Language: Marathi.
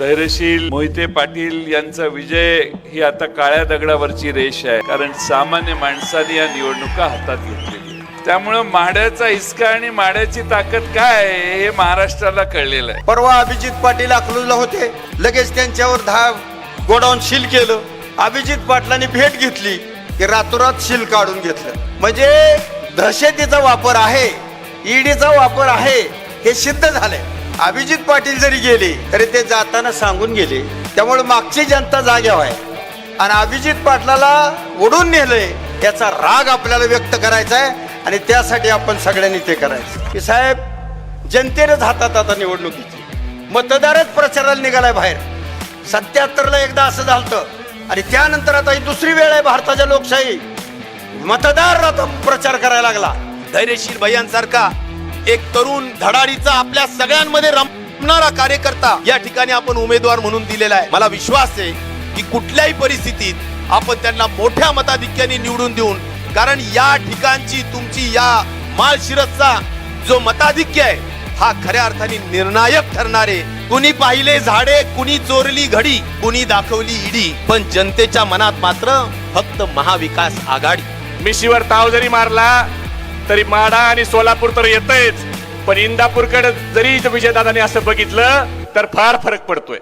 धैर्यशील मोहिते पाटील यांचा विजय ही आता काळ्या दगडावरची रेष आहे. कारण सामान्य माणसाने या निवडणुका हातात घेतलेली त्यामुळं माड्याचा हिसका आणि माड्याची ताकद काय आहे हे महाराष्ट्राला कळलेलं आहे. परवा अभिजित पाटील अकलूजला होते. लगेच त्यांच्यावर दहा गोडाऊन शील केलं. अभिजित पाटलांनी भेट घेतली की रातोरात शील काढून घेतलं. म्हणजे दहशतीचा वापर आहे. ईडीचा वापर आहे. हे सिद्ध झालंय. अभिजित पाटील जरी गेले तरी ते जाताना सांगून गेले. त्यामुळे मागची जनता जाग्या आहे. आणि अभिजित पाटलाला ओढून नेलंय याचा राग आपल्याला व्यक्त करायचा आहे. आणि त्यासाठी आपण सगळ्यांनी ते करायचं. की साहेब जनतेनंच हातात आता निवडणुकीची. मतदारच प्रचाराला निघालाय बाहेर. सत्याहत्तरला एकदा असं झालं आणि त्यानंतर आता ही दुसरी वेळ आहे भारताच्या लोकशाही. मतदार आता प्रचार करायला लागला. धैर्यशील भैयांसारखा एक तरुण धडाडीचा आपल्या सगळ्यांमध्ये रमणारा कार्यकर्ता या ठिकाणी आपण उमेदवार म्हणून दिलेला आहे. मला विश्वास आहे की कुठल्याही परिस्थितीत आपण त्यांना मोठ्या मताधिक्याने निवडून देऊन कारण या ठिकाणची तुमची या माळशिरसचा जो मताधिक्य आहे हा खऱ्या अर्थाने निर्णायक ठरणारे. कुणी पाहिले झाडे कुणी चोरली घडी कुणी दाखवली इडी. पण जनतेच्या मनात मात्र फक्त महाविकास आघाडी. मिशीवर ताव जरी मारला तरी माडा आणि सोलापूर तर येतच पण इंदापूरकडे जरी विजयदादाने असं बघितलं तर फार फरक पडतोय.